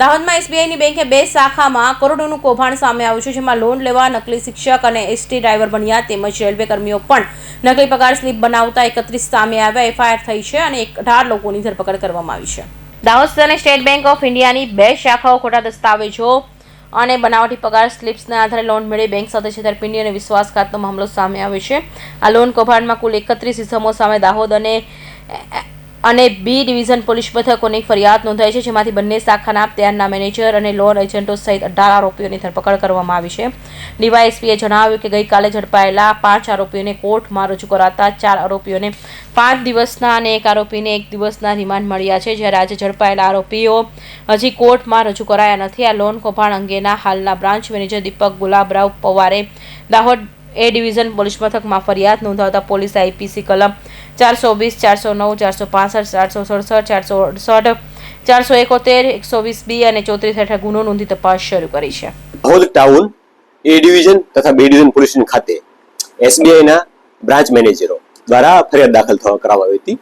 દાહોદમાં એસબીઆઈની બેંકે બે શાખામાં કરોડોનું કૌભાંડ સામે આવ્યું છે, જેમાં લોન લેવા નકલી શિક્ષક અને એસટી ડ્રાઈવર બન્યા તેમજ રેલવે કર્મીઓ પણ નકલી પગાર સ્લીપ બનાવતા એકત્રીસ સામે આવ્યા, એફઆઈઆર થઈ છે અને એક અઢાર લોકોની ધરપકડ કરવામાં આવી છે. દાહોદ અને સ્ટેટ બેંક ઓફ ઇન્ડિયાની બે શાખાઓ ખોટા દસ્તાવેજો અને બનાવટી પગાર સ્લિપ્સના આધારે લોન મેળવી બેંક સાથે છેતરપિંડી અને વિશ્વાસઘાતનો મામલો સામે આવ્યો છે. આ લોન કૌભાંડમાં કુલ એકત્રીસ ઇસમો સામે દાહોદ અને અને બી ડિવિઝન પોલીસ મથકોની ફરિયાદ નોંધાઈ છે, જેમાંથી બંને શાખાના ત્યારના મેનેજર અને લોન એજન્ટો સહિત અઢાર આરોપીઓની ધરપકડ કરવામાં આવી છે. ડીવાયએસપીએ જણાવ્યું કે ગઈકાલે ઝડપાયેલા પાંચ આરોપીઓને કોર્ટમાં રજૂ કરાતા ચાર આરોપીઓને પાંચ દિવસના અને એક આરોપીને એક દિવસના રિમાન્ડ મળ્યા છે, જ્યારે આજે ઝડપાયેલા આરોપીઓ હજી કોર્ટમાં રજૂ કરાયા નથી. આ લોન કૌભાંડ અંગેના હાલના બ્રાન્ચ મેનેજર દીપક ગુલાબરાવ પવારે દાહોદ એ ડિવિઝન પોલીસ મથકમાં ફરિયાદ નોંધાવતા પોલીસ આઈપીસી કલમ ચારસો વીસ, ચારસો નવ, ચારસો પાસઠ, ચારસો સડસઠ, ચારસો અડસઠ, ચારસો એકોતેર, એકસો વીસ બી અને ચોત્રીસ હેઠળ ગુનો નોંધી તપાસ શરૂ કરી છે. ભોજ ટાઉન, એ ડિવિઝન તથા બી ડિવિઝન પોલીસ ખાતે એસબીઆઈના બ્રાન્ચ મેનેજરો દ્વારા ફરિયાદ દાખલ થવા કરવામાં આવી હતી.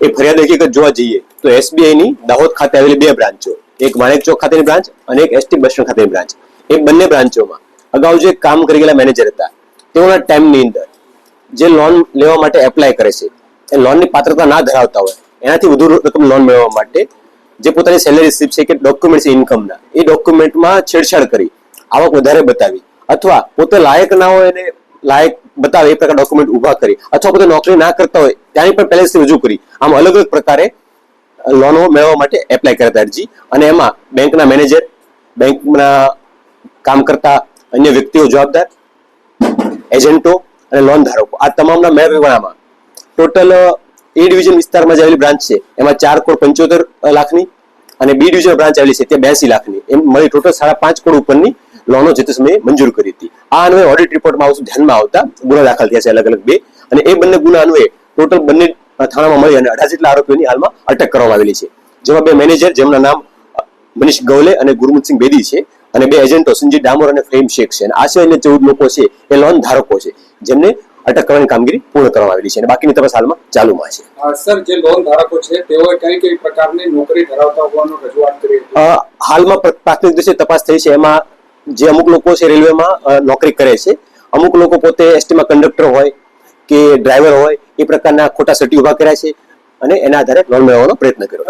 એ ફરિયાદ હકીકત જોવા જઈએ તો એસબીઆઈની દાહોદ ખાતે આવેલી બે બ્રાન્ચો, એક માણેક ચોક ખાતેની બ્રાન્ચ અને એક એસટી બસ સ્ટેન્ડ ખાતેની બ્રાન્ચ. એ બંને બ્રાન્ચોમાં અગાઉ જે કામ કરી ગયેલા મેનેજર હતા, તેઓના ટાઈમની અંદર જે લોન લેવા માટે એપ્લાય કરે છે એ લોનની પાત્રતા ના ધરાવતા હોય, એનાથી વધુ રકમ લોન મેળવવા માટે જે પોતાની સેલેરી સ્લીપ છે કે ડોક્યુમેન્ટ છે ઇન્કમના એ ડોક્યુમેન્ટમાં છેડછાડ કરી, આવક વધારે બતાવી, અથવા પોતે લાયક ના હોય એને લાયક બતાવે, એ પ્રકાર ડોક્યુમેન્ટ ઊભા કરી, અથવા પોતે નોકરી ના કરતા હોય, ત્યાંની પણ પહેલેથી રજૂ કરી, આમ અલગ અલગ પ્રકારે લોનો મેળવવા માટે એપ્લાય કરતા અરજી, અને એમાં બેંકના મેનેજર બેંકના કામ કરતા અન્ય વ્યક્તિઓ જવાબદાર એજન્ટો અને લોન ધારકો, આ તમામના મેળવણામાં ટોટલ એ ડિવિઝન વિસ્તારમાં જે આવેલી બ્રાન્ચ છે. એમાં ચાર કરોડ પંચોતેર લાખની અને બી ડિવિઝન બ્રાન્ચ આવેલી છે. ત્યાં બ્યાસી લાખની. એમ મળી ટોટલ સાડા પાંચ કરોડ ઉપરની લોનો જે તે સમયે મંજૂર કરી હતી. આ અન્વયે ઓડિટ રિપોર્ટમાં આવશું ધ્યાનમાં આવતા ગુના દાખલ થયા છે અલગ અલગ બે. અને એ બંને ગુના અન્વયે ટોટલ બંને થાણામાં મળી અને અઢાર જેટલા આરોપીઓની હાલમાં અટક કરવામાં આવેલી છે. જેમાં બે મેનેજર, જેમના નામ મનીષ ગવલે અને ગુરમુખસિંહ બેદી છે અને બે એજન્ટો સંજીત ડામોર અને ફ્રેમ શેખ છે. અને આ સિવાયના ચૌદ લોકો છે, એ લોન ધારકો છે. જેમને અટક કરવાની કામગીરી પૂર્ણ કરવામાં આવેલી છે અને બાકીની તપાસ હાલમાં ચાલુમાં છે. સર જે લોન ધારકો છે તેઓએ કઈ કઈ પ્રકારની નોકરી ધરાવતા હોવાનું રજૂઆત કરી હાલમાં પ્રાથમિક દિવસે તપાસ થઈ છે. એમાં જે અમુક લોકો છે રેલવેમાં નોકરી કરે છે. અમુક લોકો પોતે એસટીમાં કંડક્ટર હોય કે ડ્રાઈવર હોય એ પ્રકારના ખોટા સટી ઊભા કર્યા છે અને એના આધારે લોન મેળવવાનો પ્રયત્ન કર્યો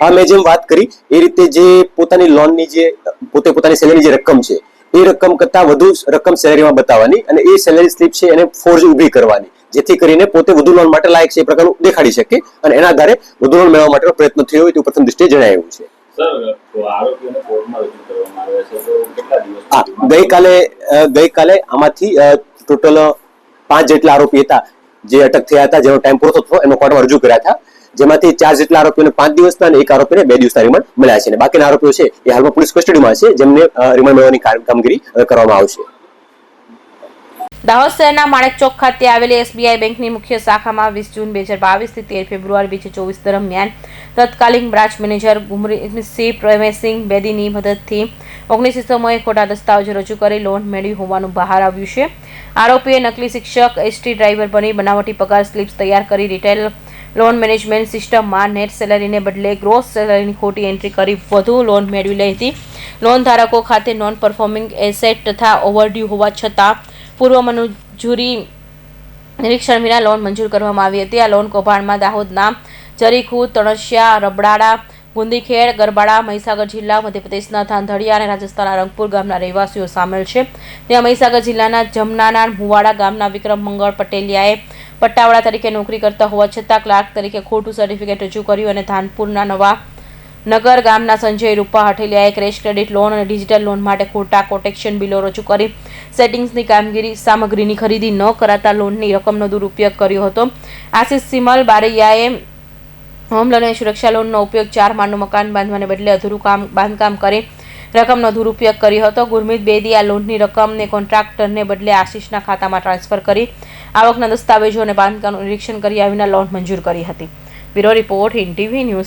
હા મેં જેમ વાત કરી એ રીતે જે પોતાની લોનની જે પોતે પોતાની સેલેરી જે રકમ છે એ રકમ કરતા વધુ રકમ સેલેરીમાં બતાવવાની અને એ સેલેરી સ્લીપ છે એને ફોર્જ ઊભી કરવાની. જેથી કરીને પોતે વધુ લોન માટે લાયક છે એ પ્રકારનું દેખાડી શકે અને એના આધારે વધુ લોન મેળવવા માટેનો પ્રયત્ન થયો હોય તેવું પ્રથમ દ્રષ્ટિએ જણાવ્યું છે. હા? ગઈકાલે ગઈકાલે આમાંથી ટોટલ પાંચ જેટલા આરોપી હતા જે અટક થયા હતા જેનો ટાઈમ પૂરો થતો એનો કોર્ટમાં રજૂ કર્યા હતા. જેમાંથી ચાર જેટલા આરોપીઓને પાંચ દિવસના અને એક આરોપીને બે દિવસના રિમાન્ડ મળ્યા છે. અને બાકીના આરોપીઓ છે એ હાલમાં પોલીસ કસ્ટડીમાં છે, જેમને રિમાન્ડ મેળવવાની કામગીરી કરવામાં આવશે. દાહોદ શહેરના માણેક ચોક ખાતે આવેલી એસબીઆઈ બેંકની મુખ્ય શાખામાં વીસ જૂન બે હજાર બાવીસથી તેર ફેબ્રુઆરી બે ચોવીસ દરમિયાન તત્કાલીન બ્રાન્ચ મેનેજર ગુમરીસિંહ પ્રમેશસિંહ બેદીની મદદથી ઓગણીસ ઇસમોએ ખોટા દસ્તાવેજો રજૂ કરી લોન મેળવી હોવાનું બહાર આવ્યું છે. આરોપીએ નકલી શિક્ષક એસટી ડ્રાઈવર બની બનાવટી પગાર સ્લિપ્સ તૈયાર કરી રિટેલ લોન મેનેજમેન્ટ સિસ્ટમમાં નેટ સેલરીને બદલે ગ્રોસ સેલરીની ખોટી એન્ટ્રી કરી વધુ લોન મેળવી લઈ હતી. લોન ધારકો ખાતે નોન પરફોર્મિંગ એસેટ તથા ઓવરડ્યુ હોવા છતાં પૂર્વ મંજૂરી નિરીક્ષણ વિના લોન મંજૂર કરવામાં આવી હતી. આ લોન કૌભાંડમાં દાહોદના જરીખુદ તણસિયા રબડાડા ગુંદીખેડ ગરબાડા મહીસાગર જિલ્લા, મધ્યપ્રદેશના ધાંધળિયા અને રાજસ્થાનના રંગપુર ગામના રહેવાસીઓ સામેલ છે. ત્યાં મહીસાગર જિલ્લાના જમનાના મુવાડા ગામના વિક્રમ મંગળ પટેલિયાએ પટ્ટાવાળા તરીકે નોકરી કરતા હોવા છતાં ક્લાર્ક તરીકે ખોટું સર્ટિફિકેટ રજૂ કર્યું અને ધાનપુરના નવા નગર ગામના સંજય રૂપા હઠેલિયાએ ક્રેશ ક્રેડિટ લોન અને ડિજિટલ લોન માટે ખોટા કોટેક્શન બિલો રજૂ કરી. સેટિંગ્સની કામગીરી, સામગ્રીની ખરીદી ન કરાતા લોનની રકમનો દુરુપયોગ કર્યો હતો. આશિષ સિમલ બારૈયાએ હોમ લોન અને સુરક્ષા લોનનો ઉપયોગ ચાર માળનું મકાન બાંધવાને બદલે અધૂરું કામ, બાંધકામ કરી રકમનો દુરુપયોગ કર્યો હતો. ગુરમીત બેદી આ લોનની રકમને કોન્ટ્રાક્ટરને બદલે આશિષના ખાતામાં ટ્રાન્સફર કરી આવકના દસ્તાવેજો અને બાંધકામનું નિરીક્ષણ કરી આવીને લોન મંજૂર કરી હતી. Bureau report in TV news.